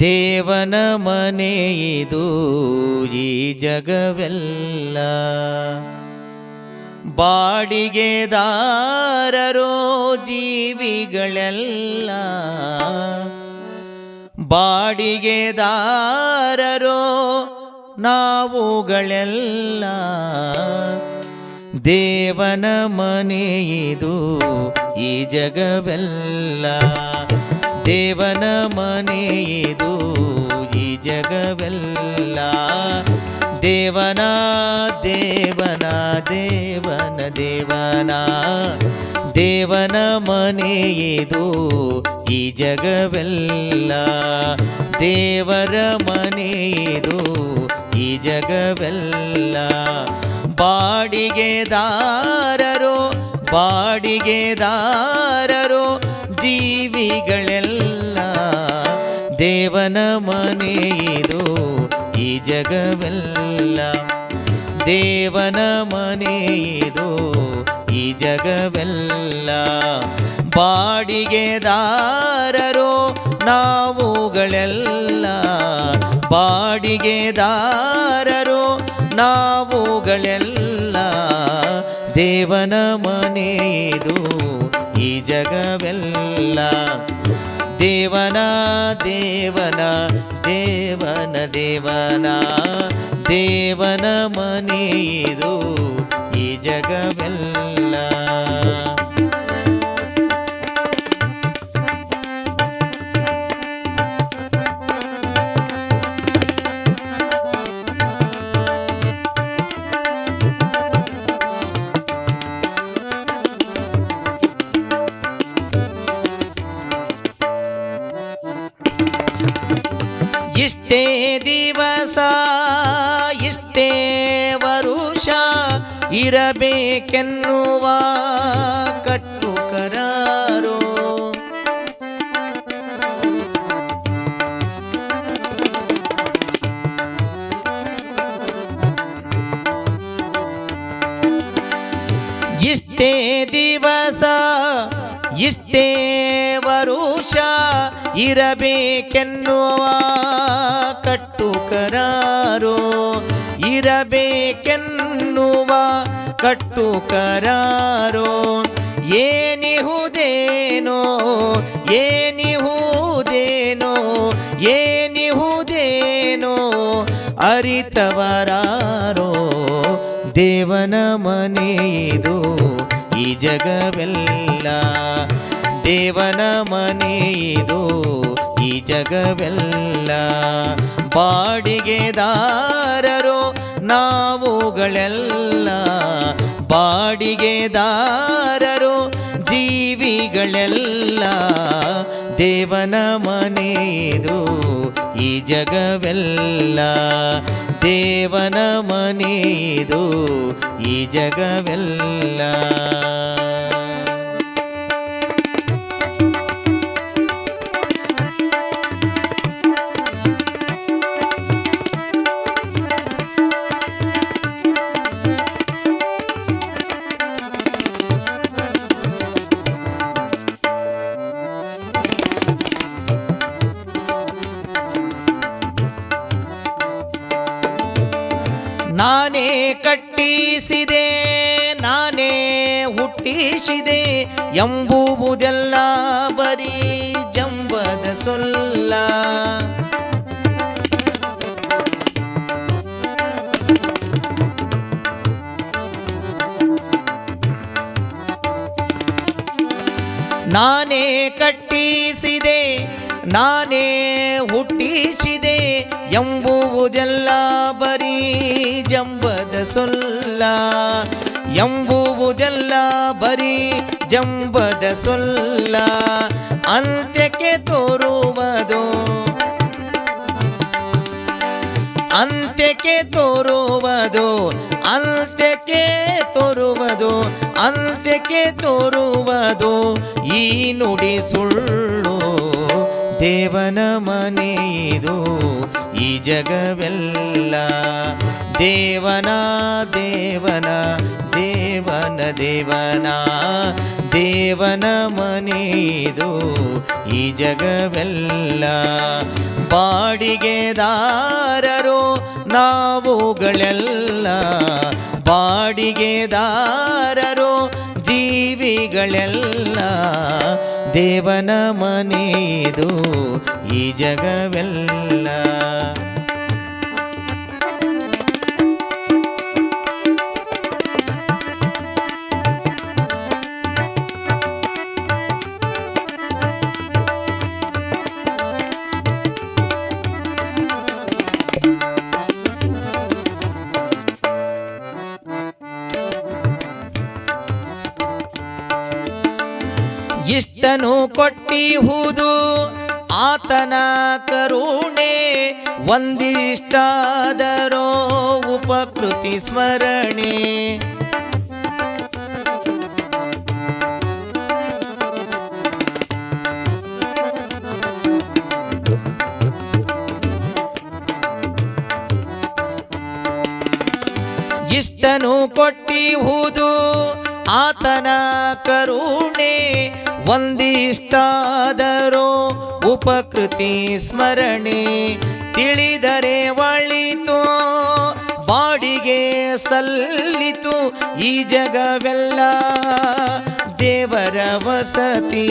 ದೇವನ ಇದು ಈ ಜಗವೆಲ್ಲ. ಬಾಡಿಗೆದಾರರೋ ಜೀವಿಗಳೆಲ್ಲ. ಬಾಡಿಗೆದಾರರೋ ನಾವುಗಳೆಲ್ಲ. ದೇವನ ಇದು ಈ ಜಗವೆಲ್ಲ. ದೇವನ ಮನೆಯದು ಈ ಜಗವೆಲ್ಲ. ದೇವನ ದೇವನ ದೇವನ ದೇವನ. ದೇವನ ಮನೆಯದು ಈ ಜಗವೆಲ್ಲ. ದೇವರ ಮನೆಯದು ಈ ಜಗವೆಲ್ಲ. ಬಾಡಿಗೆದಾರರು ಬಾಡಿಗೆದಾರರು, ಜೀವಿಗಳೆಲ್ಲ ದೇವನ ಮನೆ ಇದು ಈ ಜಗವೆಲ್ಲ. ದೇವನ ಮನೆ ಇದು ಈ ಜಗವೆಲ್ಲ. ಬಾಡಿಗೆದಾರರು ನಾವುಗಳೆಲ್ಲ. ಬಾಡಿಗೆದಾರರು ನಾವುಗಳೆಲ್ಲ. ದೇವನ ಮನೆ ಇದು ಈ ಜಗವೆಲ್ಲ. ದೇವನ ದೇವನ ದೇವನ ದೇವನ ದೇವನ ಮನೆ ಇದು ಈ ಜಗವೆಲ್ಲ ಇರಬೇಕೆನ್ನುವ ಕಟ್ಟು ಕರಾರೋ ಇಷ್ಟೇ ದಿವಸ ಇಷ್ಟೇ ವರುಷ ಇರಬೇಕೆನ್ನುವ ಕಟ್ಟು ಕರಾರೋ ಇರಬೇಕೆನ್ನುವ ಕಟ್ಟು ಕರಾರೋ ಏನಿಹುದೇನೋ? ಏನಿಹುದೇನೋ? ಏನಿಹುದೇನೋ? ಅರಿತವರಾರೋ? ದೇವನ ಮನೆಯಿದು ಈ ಜಗವೆಲ್ಲ. ದೇವನ ಮನೆಯಿದು ಈ ಜಗವೆಲ್ಲ. ಬಾಡಿಗೆದಾರರು ನಾವುಗಳೆಲ್ಲ ಬಾಡಿಗೆದಾರರು ಜೀವಿಗಳೆಲ್ಲ ದೇವನ ಮನೆಯದು ಈ ಜಗವೆಲ್ಲ. ದೇವನ ಮನೆಯದು ಈ ಜಗವೆಲ್ಲ. ನಾನೇ ಕಟ್ಟಿಸಿದೆ ನಾನೇ ಹುಟ್ಟಿಸಿದೆ ಎಂಬುವುದೆಲ್ಲ ಬರೀ ಜಂಬದ ಸೊಲ್ಲ. ನಾನೇ ಕಟ್ಟಿಸಿದೆ ನಾನೇ ಹುಟ್ಟಿಸಿದೆ ಎಂಬುವುದೆಲ್ಲ ಬರೀ ಸೊಲ್ಲ ಎಂಬುವುದೆಲ್ಲ ಬರೀ ಜಂಬದ ಸುಲ್ಲ. ಅಂತ್ಯಕ್ಕೆ ತೋರುವುದು ಅಂತ್ಯಕ್ಕೆ ತೋರುವುದು ಅಂತ್ಯಕ್ಕೆ ತೋರುವುದು ಅಂತ್ಯಕ್ಕೆ ತೋರುವುದು, ಈ ನುಡಿ ಸುಳ್ಳು. ದೇವನ ಮನೆಯಿದು ಈ ಜಗವೆಲ್ಲ. ದೇವನ ದೇವನ ದೇವನ ದೇವನ. ದೇವನ ಮನೆಯಿದು ಈ ಜಗವೆಲ್ಲ. ಬಾಡಿಗೆದಾರರು ನಾವುಗಳೆಲ್ಲ. ಬಾಡಿಗೆದಾರರು ಜೀವಿಗಳೆಲ್ಲ. ದೇವನ ಮನೆಯದು ಈ ಜಗವೆಲ್ಲ. ಇಷ್ಟನು ಕೊಟ್ಟಿಹುದು. ಆತನ ಕರುಣೆ ಒಂದಿಷ್ಟಾದರೋ ಉಪಕೃತಿ ಸ್ಮರಣೆ. ಇಷ್ಟನು ಕೊಟ್ಟಿಹುದು. ಆತನ ಕರುಣೆ ಒಂದಿಷ್ಟಾದರೋ ಉಪಕೃತಿ ಸ್ಮರಣೆ ತಿಳಿದರೆ ಒಳಿತು, ಬಾಡಿಗೆ ಸಲ್ಲಿತು ಈ ಜಗವೆಲ್ಲ. ದೇವರ ವಸತಿ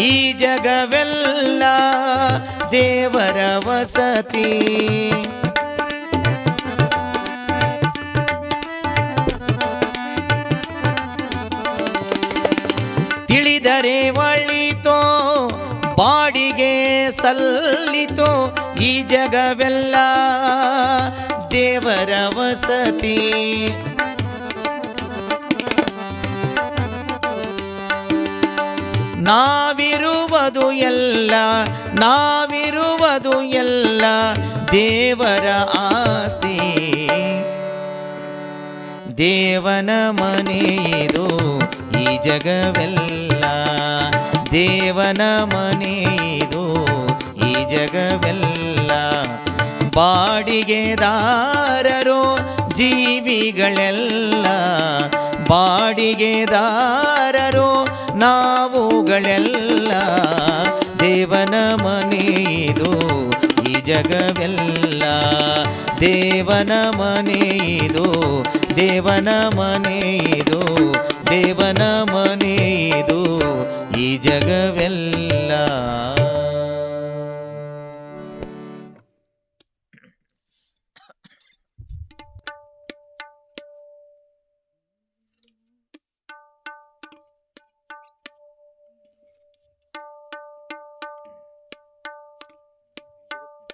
ಈ ಜಗವೆಲ್ಲ, ದೇವರ ವಸತಿ. ಒಳಿತೋ ಬಾಡಿಗೆ ಸಲ್ಲಿತೋ, ಈ ಜಗವೆಲ್ಲ ದೇವರ ವಸತಿ. ನಾವಿರುವುದು ಎಲ್ಲ ನಾವಿರುವುದು ಎಲ್ಲ ದೇವರ ಆಸ್ತಿ. ದೇವನ ಮನೆಯಿದು ಈ ಜಗವೆಲ್ಲ. ದೇವನ ಮನೆಯಿದು ಈ ಜಗವೆಲ್ಲ. ಬಾಡಿಗೆದಾರರು ಜೀವಿಗಳೆಲ್ಲ. ಬಾಡಿಗೆದಾರರು ನಾವುಗಳೆಲ್ಲ. ದೇವನ ಮನೆಯಿದು ಈ ಜಗವೆಲ್ಲ. ದೇವನ ಮನೆಯದು, ದೇವನ ಮನೆಯಿದು ದೇವನ ಮನೆಯಿದು. ഈ ജഗവെല്ലാം